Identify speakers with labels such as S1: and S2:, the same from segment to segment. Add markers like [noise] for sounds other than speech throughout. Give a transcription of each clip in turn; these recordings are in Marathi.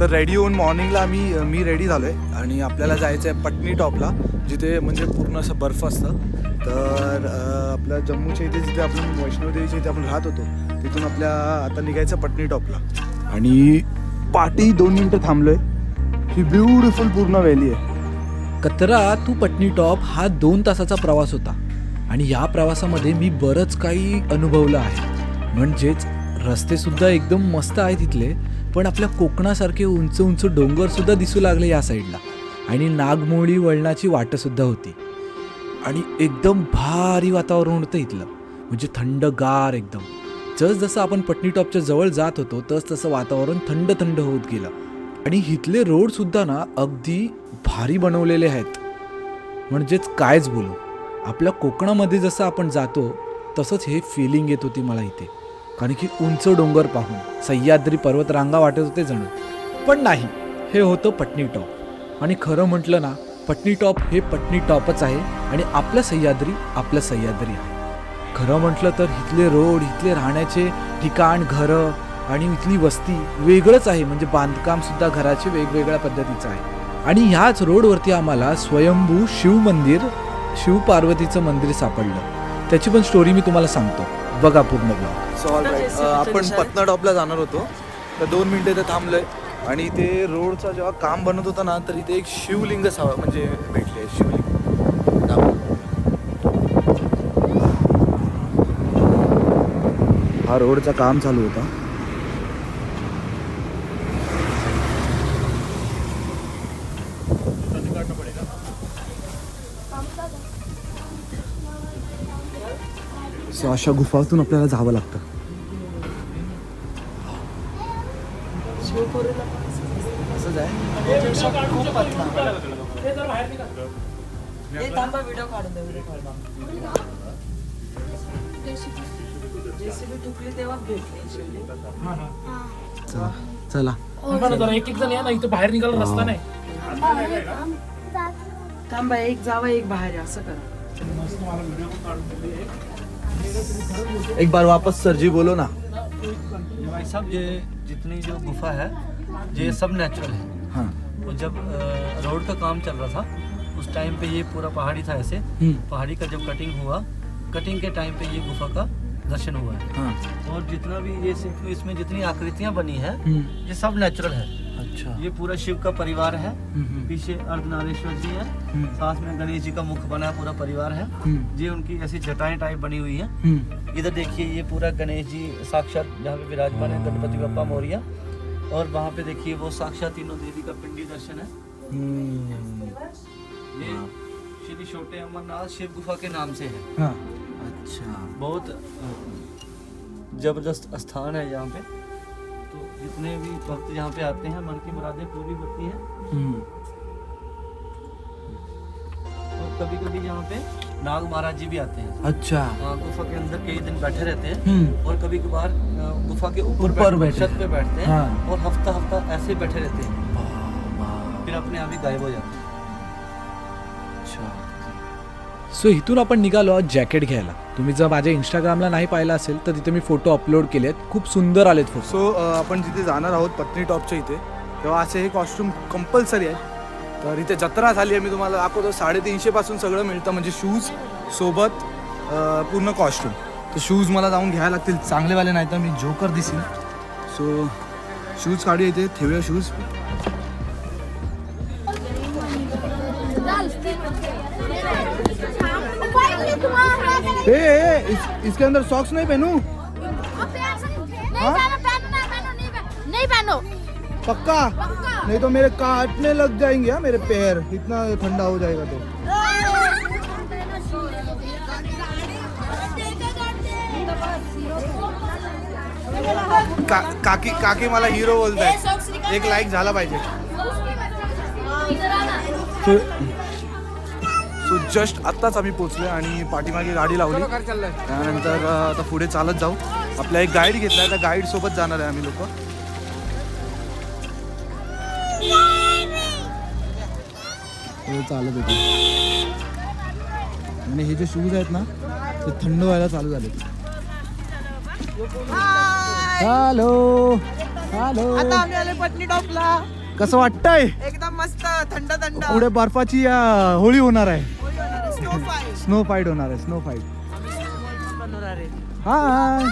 S1: तर रेडी होऊन मॉर्निंगला आम्ही मी रेडी झालो आहे आणि आपल्याला जायचं आहे पटनी टॉपला जिथे म्हणजे पूर्ण असं बर्फ असतं. तर आपल्या जम्मूच्या इथे जिथे आपण वैष्णोदेवीच्या इथे आपण राहत होतो तिथून आपल्या आता निघायचं पटनी टॉपला आणि पाटी दोन मिनटं थांबलो आहे ही ब्युटिफुल पूर्ण व्हॅली आहे.
S2: कतरा टू पटनी टॉप हा दोन तासाचा प्रवास होता. आणि या प्रवासामध्ये मी बरंच काही अनुभवलं आहे. म्हणजेच रस्तेसुद्धा एकदम मस्त आहे तिथले पण आपल्या कोकणासारखे उंच उंच डोंगरसुद्धा दिसू लागले या साईडला. आणि नागमोळी वळणाची वाटसुद्धा होती. आणि एकदम भारी वातावरण होतं इथलं. म्हणजे थंडगार एकदम. जस जसं आपण पटनीटॉपच्या जवळ जात होतो तस तसं वातावरण थंड थंड होत गेलं. आणि इथले रोडसुद्धा ना अगदी भारी बनवलेले आहेत. म्हणजेच कायच बोलू. आपल्या कोकणामध्ये जसं आपण जातो तसंच हे फिलिंग येत होती मला इथे. कारण की उंच डोंगर पाहून सह्याद्री पर्वतरांगा वाटत होते जणू. पण नाही हे होतं पटनीटॉप आणि खरं म्हटलं ना पटनीटॉप हे पटनीटॉपच आहे आणि आपलं सह्याद्री आपलं सह्याद्री आहे. खरं म्हटलं तर इथले रोड इथले राहण्याचे ठिकाण घरं आणि इथली वस्ती वेगळंच आहे. म्हणजे बांधकामसुद्धा घराचे वेगवेगळ्या पद्धतीचं आहे. आणि ह्याच रोडवरती आम्हाला स्वयंभू शिव मंदिर शिवपार्वतीचं मंदिर सापडलं. त्याची पण स्टोरी मी तुम्हाला सांगतो. बघा पूर्ण ब्लॉग
S1: सो ऑल राईट आपण पटना टॉपला जाणार होतो. तर दोन मिनिटं इथे थांबलोय. आणि इथे रोडचा जेव्हा काम बनत होतं ना तर इथे एक शिवलिंग सावा म्हणजे भेटले. शिवलिंग. हा रोडचा काम चालू होता. सो अशा गुफातून आपल्याला जावं लागतं.
S3: हे
S1: चला चला
S4: एक एक जण या ना इथं बाहेर निघायला रस्ता नाही.
S3: थांबा एक जावा एक बाहेर या, असं करा.
S1: एक बार वापस सर जी बोलो ना।
S5: भाई साहब ये जितनी जो गुफा है ये सब नेचुरल है।
S1: हाँ।
S5: और जब रोड का काम चल रहा था उस टाइम पे ये पूरा पहाड़ी था ऐसे। पहाड़ी का जब कटिंग हुआ कटिंग के टाइम पे ये गुफा का दर्शन हुआ। है।
S1: हाँ
S5: और जितना भी ये इसमें जितनी आकृतियाँ बनी है ये सब नेचुरल है।
S1: अच्छा।
S5: ये पूरा शिव का परिवार है। पीछे अर्धनारेश्वर जी है। साथ में गणेश जी का मुख बना है पूरा परिवार है। ये उनकी ऐसी जटाएँ टाइप बनी हुई है। इधर देखिए ये पूरा गणेश जी साक्षात जहाँ पे विराजमान है गणपति बप्पा मौर्य। और वहाँ पे देखिए वो साक्षात तीनों देवी का पिंडी दर्शन है। ये श्री छोटे अमरनाथ शिव गुफा के नाम से है।
S1: हाँ। अच्छा।
S5: बहुत ज़बरदस्त स्थान है यहाँ पे। जितने भी भक्त यहाँ पे आते हैं मन की मुरादें पूरी होती है। और कभी कभी यहाँ पे नाग महाराज जी भी आते हैं।
S1: अच्छा।
S5: हाँ, गुफा के अंदर कई दिन बैठे रहते हैं
S1: हम्म।
S5: और कभी कभार गुफा के ऊपर
S1: ऊपर
S5: बैठ-
S1: बैठे।
S5: छत पे बैठते हैं
S1: हाँ।
S5: और हफ़्ता हफ़्ता ऐसे बैठे रहते हैं। फिर अपने आप ही गायब हो जाते हैं।
S2: सो इथून आपण निघालो आहोत जॅकेट घ्यायला. तुम्ही जर माझ्या इंस्टाग्रामला नाही पाहिलं असेल तर तिथे मी फोटो अपलोड केले आहेत खूप सुंदर आलेत फोटो
S1: सो आपण जिथे जाणार आहोत पत्नी टॉपच्या इथे तेव्हा असे हे कॉस्ट्युम कंपल्सरी आहे तर इथे जत्रा झाली आहे मी तुम्हाला दाखवतो. साडेतीनशे पासून सगळं मिळतं म्हणजे शूज सोबत पूर्ण कॉस्ट्युम तर शूज मला जाऊन घ्यायला लागतील. चांगलेवाले नाही तर मी जोकर दिसेल सो शूज काढू इथे ठेवूया शूज ए, ए, इस, इसके अंदर सॉक्स नहीं पहनू?
S6: नहीं पहनो
S1: पक्का? नहीं तो मेरे काटने लग जाएँगे हाँ, मेरे पैर। इतना ठंडा हो जाएगा तो। का, काकी काकी मला हिरो बोलताय एक लाईक झाला पाहिजे. सो जस्ट आत्ताच आम्ही पोचलोय आणि पाठीमागे गाडी लावली. त्यानंतर आता पुढे चालत जाऊ. आपला एक गाईड घेतलाय त्या गाईड सोबत जाणार आहे आम्ही लोक. चालत होते. आणि हे जे शूज आहेत ना ते थंड व्हायला चालू झाले हॅलो हॅलो
S3: आता आम्ही आले पटनी टॉपला
S1: कसं वाटतंय?
S3: एकदम मस्त थंड थंड.
S1: पुढे बर्फाची होळी होणार आहे.
S3: स्नो फाईट
S1: होणार आहे स्नो फाईट हाय.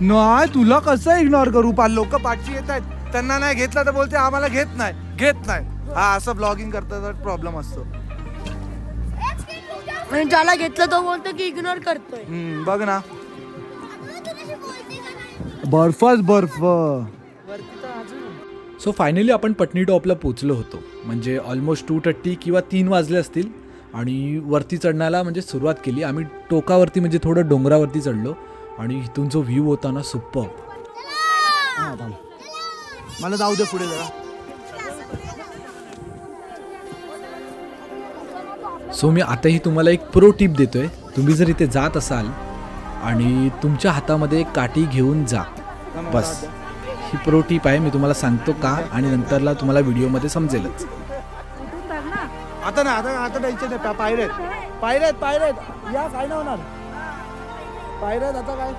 S1: नाही तुला कसं इग्नोर करू? पा लोक पाठची येत आहेत. त्यांना नाही घेतलं तर बोलते आम्हाला घेत नाही घेत नाही. हा असं ब्लॉगिंग करता तर प्रॉब्लेम असतो.
S7: आणि ज्याला घेतलं तो बोलतो की इग्नोर करतोय.
S1: हम्म, बघ ना. बर्फच बर्फ.
S2: सो फायनली आपण पटनी टॉपला पोचलो होतो. म्हणजे ऑलमोस्ट टू थर्टी किंवा तीन वाजले असतील. आणि वरती चढण्याला म्हणजे सुरुवात केली. आम्ही टोकावरती म्हणजे थोडं डोंगरावरती चढलो आणि इथून जो व्ह्यू होता ना सुपर.
S1: मला जाऊ दे पुढे जरा.
S2: सो मी आताही तुम्हाला एक प्रो टिप देतोय. तुम्ही जर इथे जात असाल आणि तुमच्या हातामध्ये एक काठी घेऊन जा. बस. ही प्रो टिप आहे. मी तुम्हाला सांगतो का आणि नंतरला तुम्हाला व्हिडिओमध्ये समजेलच.
S1: आता नाही आता आता टेन्शन नाही. पा- पायऱ्या आहेत. पायऱ्या आहेत पायऱ्या आहेत. या काय नाही होणार. पायऱ्या आहेत आता काय?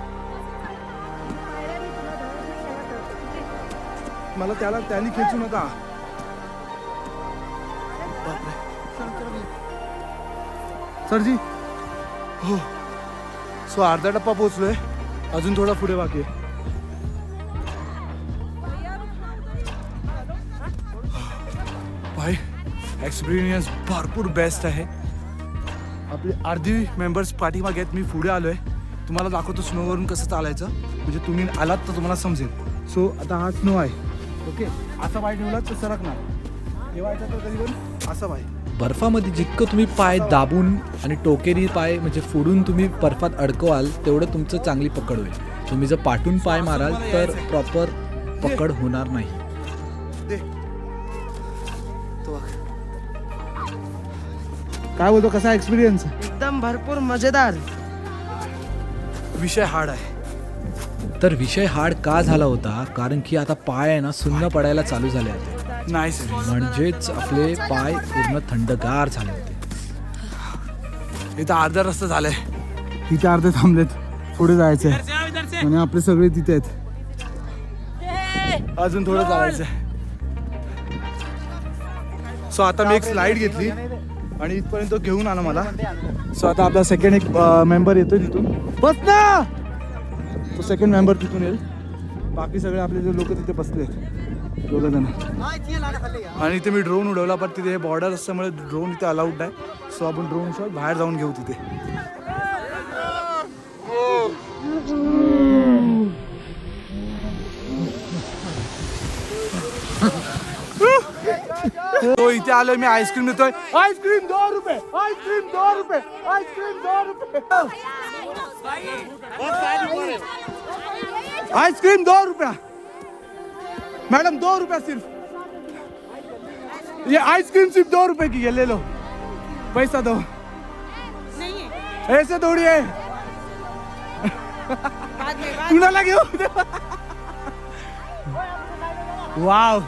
S1: मला त्याला त्याने खेचू नका. बापरे. सरजी. हो. सो अर्धा टप्पा पोचलोय अजून थोडा पुढे बाकी आहे. एक्सपिरियन्स भरपूर बेस्ट आहे. आपले अर्धी मेंबर्स पाठीमागे आहेत मी पुढे आलो आहे तुम्हाला दाखवतो स्नोवरून कसं चालायचं. म्हणजे तुम्ही आलात तर तुम्हाला समजेल. सो आता हा स्नो आहे. ओके असा पाय ठेवला तर सरकणार. ठेवायचा तर कधी पण असा पाय.
S2: बर्फामध्ये जितकं तुम्ही पाय दाबून आणि टोकेरी पाय म्हणजे फोडून तुम्ही बर्फात अडकवाल तेवढं तुमचं चांगली पकड होईल. तुम्ही जर पाठून पाय माराल तर प्रॉपर पकड होणार नाही.
S1: काय बोलतो कसा एक्सपिरियन्स
S3: एकदम भरपूर मजेदार.
S1: विषय हार्ड आहे.
S2: तर विषय हार्ड का झाला होता? कारण की आता पाय आहे ना सुन्न पडायला चालू झाले होते
S1: नाही सिरियस
S2: म्हणजेच आपले पाय पूर्ण थंडगार झाले होते.
S1: इथं अर्धा रस्ता झालाय. इथे अर्धे थांबलेत. पुढे जायचंय. आणि आपले सगळे तिथे आहेत. अजून थोडं चालायचंय. सो आता मी एक स्लाइड घेतली. आणि इथपर्यंत घेऊन आला मला. सो आता आपला सेकंड एक मेंबर येतोय तिथून. बस ना तो सेकंड मेंबर तिथून येईल. बाकी सगळे आपले जे लोक तिथे बसले आहेत दोघं जण. आणि इथे मी ड्रोन उडवला पण तिथे बॉर्डर असल्यामुळे ड्रोन इथे अलाउड नाही. सो आपण ड्रोन शॉट बाहेर जाऊन घेऊ तिथे. तो इथे आलोय मी आईस्क्रीम देतोय आईस्क्रीम दो रुपये आईस्क्रीम दो रुपये आईस्क्रीम दो रुपये आइसक्रीम दो रुपया मैडम दो रुपया सिर्फ़। ये आइसक्रीम सिर्फ़ दो रुपए की है ले लो। पैसा दो। ऐसे थोड़ी है। कुणाला घेऊ वाव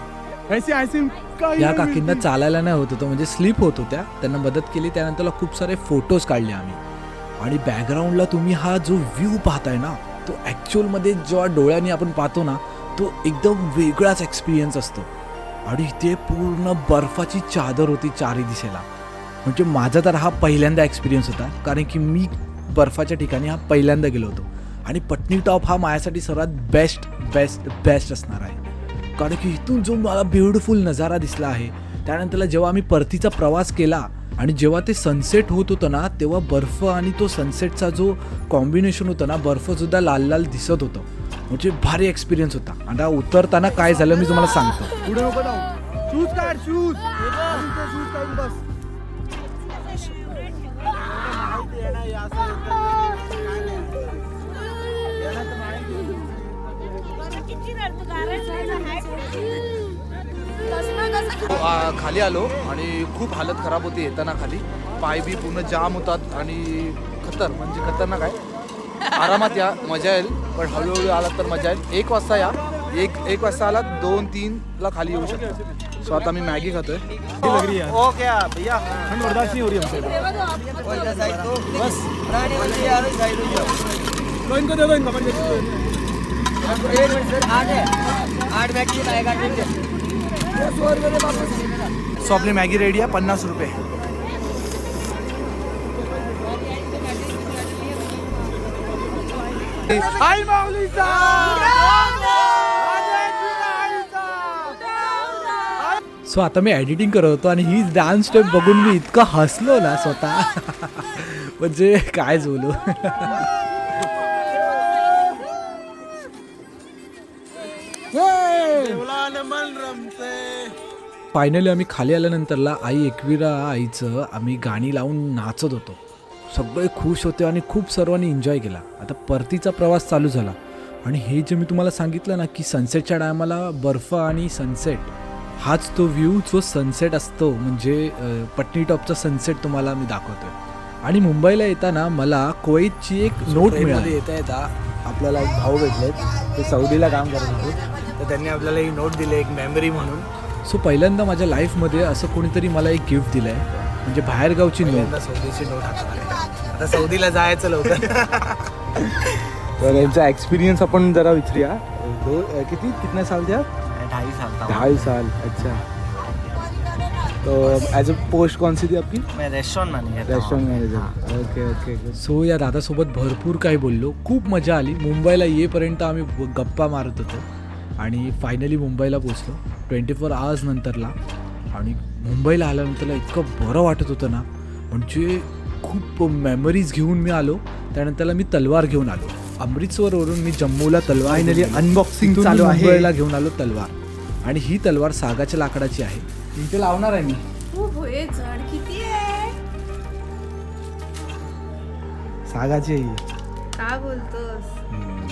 S1: ऐसी आइसक्रीम काही
S2: या
S1: नाही।
S2: काकींना. चालायला नाही होत होतं. म्हणजे स्लिप होत होत्या. त्यांना मदत केली. त्यानंतरला खूप सारे फोटोज काढले आम्ही. आणि बॅकग्राऊंडला तुम्ही हा जो व्ह्यू पाहताय ना तो ॲक्च्युअलमध्ये जेव्हा डोळ्यांनी आपण पाहतो ना तो एकदम वेगळाच एक्सपिरियन्स असतो. आणि इथे पूर्ण बर्फाची चादर होती चारी दिशेला. म्हणजे माझा तर हा पहिल्यांदा एक्सपिरियन्स होता. कारण की मी बर्फाच्या ठिकाणी हा पहिल्यांदा गेलो होतो. आणि पटनी टॉप हा माझ्यासाठी सर्वात बेस्ट बेस्ट बेस्ट असणार आहे. कारण की इथून जो मला ब्युटिफुल नजारा दिसला आहे. त्यानंतरला जेव्हा आम्ही परतीचा प्रवास केला आणि जेव्हा ते सनसेट होत होतं ना तेव्हा बर्फ आणि तो सनसेटचा जो कॉम्बिनेशन होतं ना बर्फसुद्धा लाल लाल दिसत होतं. म्हणजे भारी एक्सपिरियन्स होता. आणि आता उतरताना काय झालं मी तुम्हाला सांगतो.
S1: पुढे नको जाऊ शूज काढ शूज शूज काढून बस खाली आलो आणि खूप हालत खराब होती येताना खाली. पाय बी पूर्ण जाम होतात आणि खतर म्हणजे खतरनाक आहे. आरामात या मजा येईल. पण हळूहळू आलात तर मजा येईल. एक वाजता या. एक एक वाजता आलात दोन तीन ला खाली येऊ शकता. सो आता मी मॅगी खातोय.
S5: हो गया भैया
S1: बर्दाश्त नहीं हो रही हमसे.
S5: बस
S1: इनको दे दो इनको अपन सो आपली मॅगी रेडी आहे पन्नास रुपये. आई
S2: सो आता मी एडिटिंग करत होतो आणि ही डान्स स्टेप बघून मी इतकं हसलो ना स्वतः. [laughs] म्हणजे काय बोलू? फायनली आम्ही खाली आल्यानंतरला आई एकविरा आईचं आम्ही गाणी लावून नाचत होतो. सगळे खुश होते आणि खूप सर्वांनी एन्जॉय केला. आता परतीचा प्रवास चालू झाला. आणि हे जे मी तुम्हाला सांगितलं ना की सनसेटच्या टायमाला बर्फ आणि सनसेट हाच तो व्ह्यू जो सनसेट असतो म्हणजे पटनी टॉपचा सनसेट तुम्हाला मी दाखवतोय. आणि मुंबईला येताना मला कुवैतची एक नोट मिळाली.
S1: येता येता आपल्याला एक भाऊ भेटलेत. ते सौदीला काम करत होते. तर त्यांनी आपल्याला ही नोट दिली एक मेमरी म्हणून.
S2: सो पहिल्यांदा माझ्या लाईफमध्ये असं कोणीतरी मला एक गिफ्ट दिलं आहे म्हणजे बाहेरगावची नोट
S1: सौदीची नोट हातात. आता सौदीला जायचं लवकर. [laughs] तर यांचा एक्सपिरियन्स आपण जरा विचारूया. दो किती कितने साल द्या
S5: ढाई साल.
S1: ढाई साल अच्छा. तो एज अ पोस्ट कौन सी थी आपकी?
S5: मैं restaurant manager
S1: restaurant manager okay okay
S2: so या दादासोबत भरपूर काही बोललो. खूप मजा आली. मुंबईला येईपर्यंत आम्ही गप्पा मारत होतो. आणि फायनली मुंबईला पोचलो ट्वेंटी फोर आवर्स नंतरला. आणि मुंबईला आल्यानंतरला इतकं बरं वाटत होतं ना. म्हणजे खूप मेमरीज घेऊन मी आलो. त्यानंतरला मी तलवार घेऊन आलो. अमृतसरवरून मी जम्मूला तलवार
S1: unboxing
S2: तिथून
S1: चालू आहे.
S2: मुंबईला घेऊन आलो तलवार. आणि ही तलवार सागाच्या लाकडाची आहे. इथे लावणार आहे मी.
S7: हे झाड किती आहे?
S1: सागाची आहे ही.
S7: का बोलतोस?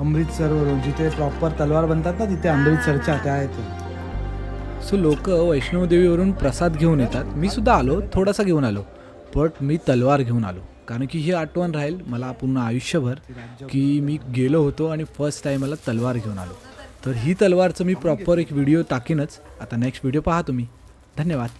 S1: अमृतसरवरून जिथे प्रॉपर तलवार बनतात ना तिथे अमृतसरच्या त्या आहेत
S2: सो लोक वैष्णवदेवीवरून प्रसाद घेऊन येतात. मी सुद्धा आलो थोडासा घेऊन आलो बट मी तलवार घेऊन आलो. कारण की ही आठवण राहील मला पूर्ण आयुष्यभर की मी गेलो होतो आणि फर्स्ट टाईम मला तलवार घेऊन आलो. तर ही तलवारचं मी प्रॉपर एक व्हिडिओ टाकीनच. आता नेक्स्ट व्हिडिओ पहा तुम्ही. धन्यवाद.